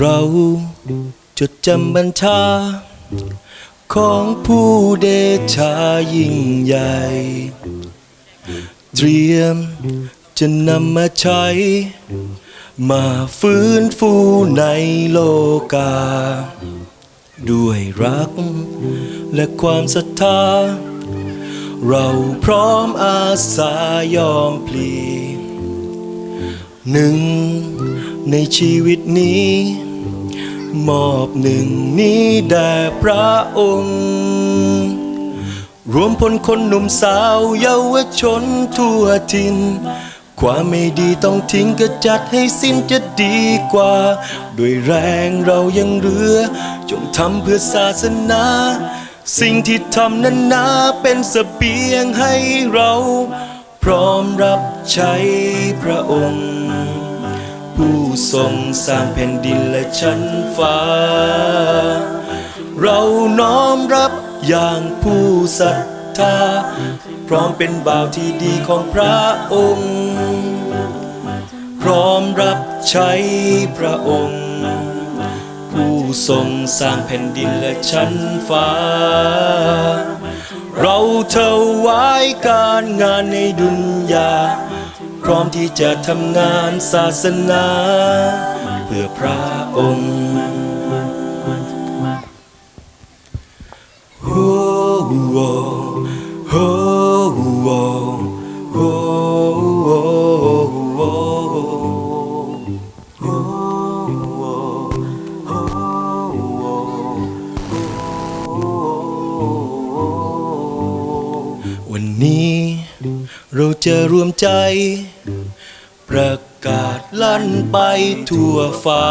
เราจดจำบัญชา ของผู้เดชายิ่งใหญ่ เตรียมจะนำมาใช้ มาฟื้นฟูในโลกา ด้วยรักและความศรัทธา เราพร้อมอาสายอมพลีหนึ่งในชีวิตนี้ มอบหนึ่งนี้แด่พระองค์ รวมพลคนหนุ่มสาวเยาวชนทั่วถิ่นความไม่ดีต้องทิ้งก็จัดให้สิ้นจะดีกว่า ด้วยแรงเรายังเหลือ จงทำเพื่อศาสนา สิ่งที่ทำนั้นนาเป็นสเสบียงให้เรา พร้อมรับใช้พระองค์ ผู้ทรงสร้างแผ่นดินและชั้นฟ้า เราน้อมรับอย่างผู้ศรัทธา พร้อมเป็นบ่าวที่ดีของพระองค์ พร้อมรับใช้พระองค์ ผู้ทรงสร้างแผ่นดินและชั้นฟ้า เราถวายการงานในดุนยา พร้อมที่จะทำงานศาสนา เพื่อพระองค์โอ้โหโอ้โหโอ้ เราจะรวมใจ ประกาศลั่นไปทั่วฟ้า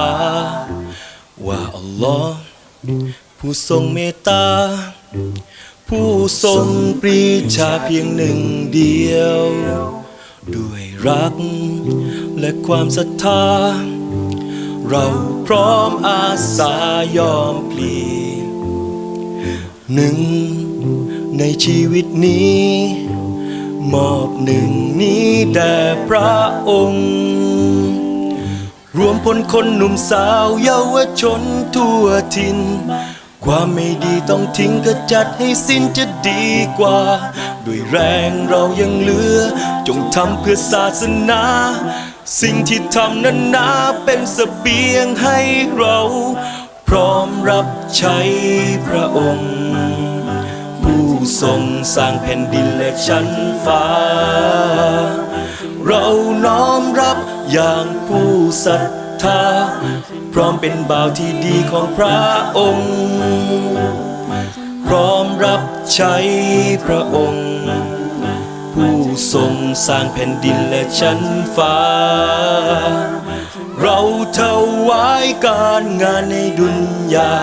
ว่าอัลลอฮ์ผู้ทรงเมตตา ผู้ทรงปรีชาเพียงหนึ่งเดียว ด้วยรักและความศรัทธา เราพร้อมอาสายอมพลีหนึ่งในชีวิตนี้ มอบหนึ่งนี้แด่พระองค์ รวมพลคนหนุ่มสาวเยาวชนทั่วถิ่นความไม่ดีต้องทิ้งก็จัดให้สิ้นจะดีกว่า ด้วยแรงเรายังเหลือ จงทำเพื่อศาสนา สิ่งที่ทำนั้นนาเป็นสเสบียงให้เรา พร้อมรับใช้พระองค์ ทรงสร้างแผ่นดินและชั้นฟ้า เราน้อมรับอย่างผู้ศรัทธา พร้อมเป็นบ่าวที่ดีของพระองค์ พร้อมรับใช้พระองค์ ผู้ทรงสร้างแผ่นดินและชั้นฟ้า เราถวายการงานในดุนยา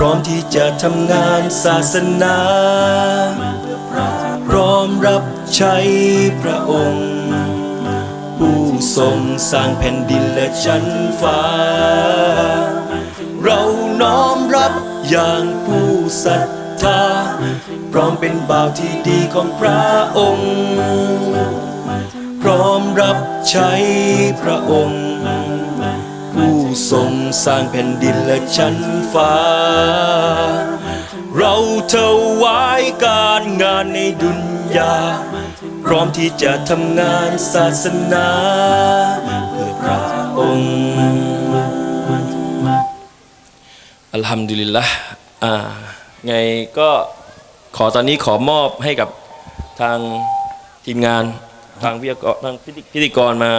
พร้อมที่จะทำงานศาสนา พร้อมรับใช้พระองค์ ผู้ทรงสร้างแผ่นดินและชั้นฟ้า เราน้อมรับอย่างผู้ศรัทธา พร้อมเป็นบ่าวที่ดีของพระองค์ พร้อมรับใช้พระองค์ ผู้ทรงสร้างแผ่นดินและชั้นฟ้า เราถวายการงานในดุนยา พร้อมที่จะทำงานศาสนาเพื่อพระองค์อัลฮัมดุลิลละอ่าไงก็ขอตอนนี้ขอมอบให้กับทางทีมงานทางวิทยากรทางพิธีกรมา